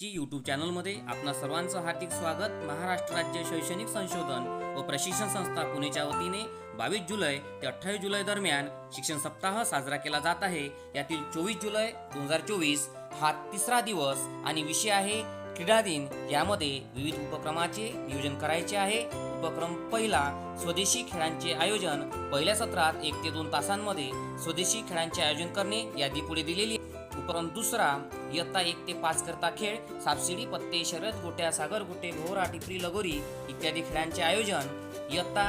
जी YouTube चॅनलमध्ये आपणा सर्वांचं हार्दिक स्वागत. महाराष्ट्र राज्य शैक्षणिक संशोधन व प्रशिक्षण संस्था पुणेच्या वतीने बावीस जुलै ते अठ्ठावीस जुलै दरम्यान शिक्षण सप्ताह साजरा केला जात आहे. यातील चोवीस जुलै दोन हजार चोवीस हा तिसरा दिवस आणि विषय आहे क्रीडा दिन. यामध्ये विविध उपक्रमाचे नियोजन करायचे आहे. उपक्रम पहिला स्वदेशी खेळांचे आयोजन. पहिल्या सत्रात एक ते दोन तासांमध्ये स्वदेशी खेळांचे आयोजन करणे यादी पुढे दिलेली उपक्रम दुसरा इयत्ता एक ते पाच करता खेळ सापशिडी पत्ते शरद गोट्या सागर गोटे भोवरा टिपरी लगोरी इत्यादी खेळांचे आयोजन. इयत्ता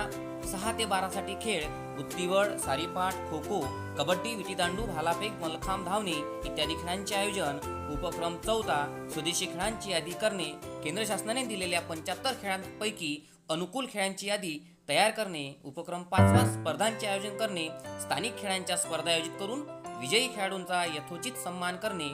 सहा ते बारासाठी खेळ बुद्धिबळ सारीपाठ खो खो कबड्डी विटीदांडू भालाफेक मलखांब धावणे इत्यादी खेळांचे आयोजन. उपक्रम चौथा स्वदेशी खेळांची यादी करणे. केंद्र शासनाने दिलेल्या पंच्याहत्तर खेळांपैकी अनुकूल खेळांची यादी तयार करणे उपक्रम पाचवा स्पर्धांचे आयोजन करणे स्थानिक खेळांच्या स्पर्धा आयोजित करून विजयी खेळाडूंचा यथोचित सन्मान करणे.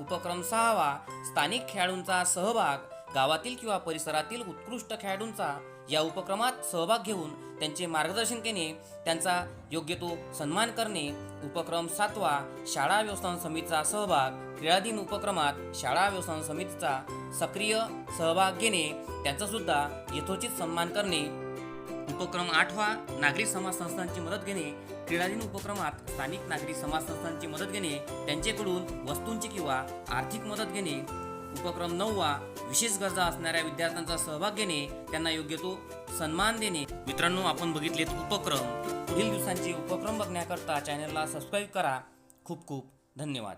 उपक्रम सहावा स्थानिक खेळाडूंचा सहभाग गावातील किंवा परिसरातील उत्कृष्ट खेळाडूंचा या उपक्रमात सहभाग घेऊन त्यांचे मार्गदर्शन केणे त्यांचा योग्य तो सन्मान करणे. उपक्रम सातवा शाळा व्यवस्थापन समितीचा सहभाग क्रीडा दिन उपक्रमात शाळा व्यवस्थापन समितीचा सक्रिय सहभाग घेणे त्यांचा सुद्धा यथोचित सन्मान करणे. उपक्रम आठवा नागरिक समाज संस्थांची मदत घेणे क्रीडा दिन उपक्रमात स्थानिक नागरिक समाज संस्थांची मदत घेणे त्यांच्याकडून वस्तूंची किंवा आर्थिक मदत घेणे उपक्रम नववा विशेष गरजा असणाऱ्या विद्यार्थ्यांचा सहभाग घेणे त्यांना योग्य तो सन्मान देणे. मित्रांनो आपण बघितलेत उपक्रम. पुढील दिवसांचे उपक्रम बघण्याकरता चॅनलला सबस्क्राईब करा. खूप खूप धन्यवाद.